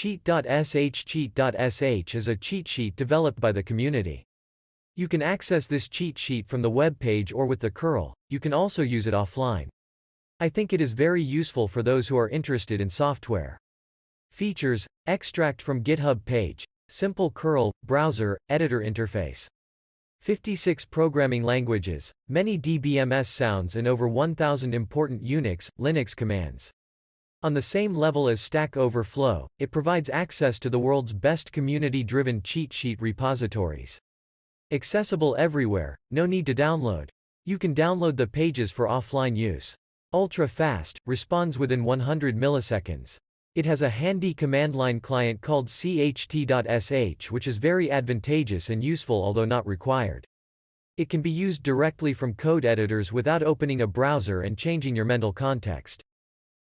Cheat.sh Cheat.sh is a cheat sheet developed by the community. You can access this cheat sheet from the web page or with the curl, you can also use it offline. I think it is very useful for those who are interested in software. Features, extract from GitHub page, simple curl, browser, editor interface. 56 programming languages, many DBMS sounds and over 1000 important Unix, Linux commands. On the same level as Stack Overflow, it provides access to the world's best community-driven cheat sheet repositories. Accessible everywhere, no need to download. You can download the pages for offline use. Ultra fast, responds within 100 milliseconds. It has a handy command line client called cht.sh which is very advantageous and useful although not required. It can be used directly from code editors without opening a browser and changing your mental context.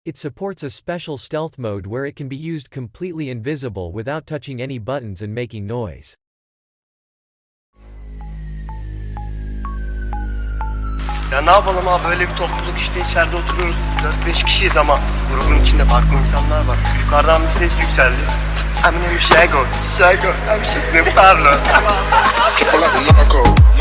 It supports a special stealth mode where it can be used completely invisible without touching any buttons and making noise. Ya ne yapalım abi böyle bir topluluk işte içeride oturuyoruz 4-5 kişiyiz ama grubun içinde farklı insanlar var. Yukarıdan bir ses yükseldi. Eminem Shago, Shago, I'm Shakira Pablo. Triple like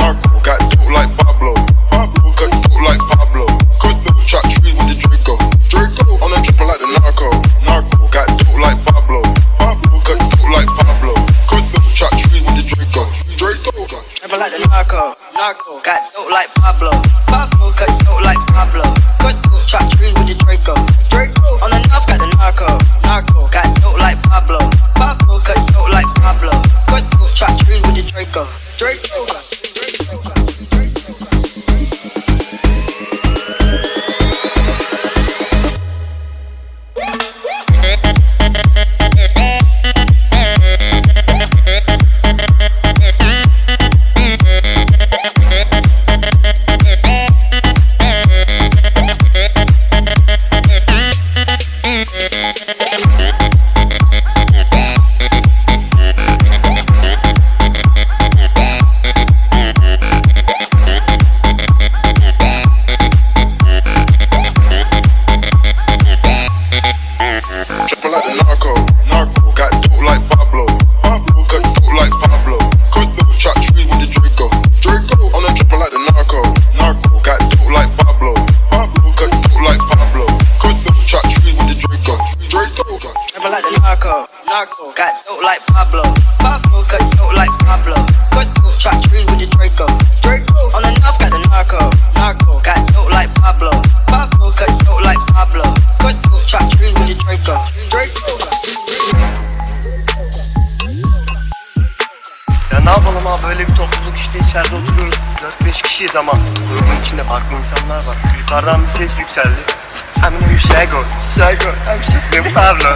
narco, narco. Got dope like Pablo, Pablo. Cut dope like Pablo, cut dope. Shot tree with the Draco, Draco. On the north got the narco, narco. Got dope like Pablo, Pablo. Cut dope like Pablo, cut dope. Shot tree with the Draco, Draco. Triple Ya ne yapalım abi böyle bir topluluk işte içeride oturuyoruz. 4-5 kişiyiz ama grubun içinde farklı insanlar var. Yukarıdan bir ses yükseldi. Eminem Shago, Shago, I'm Shakira Pablo.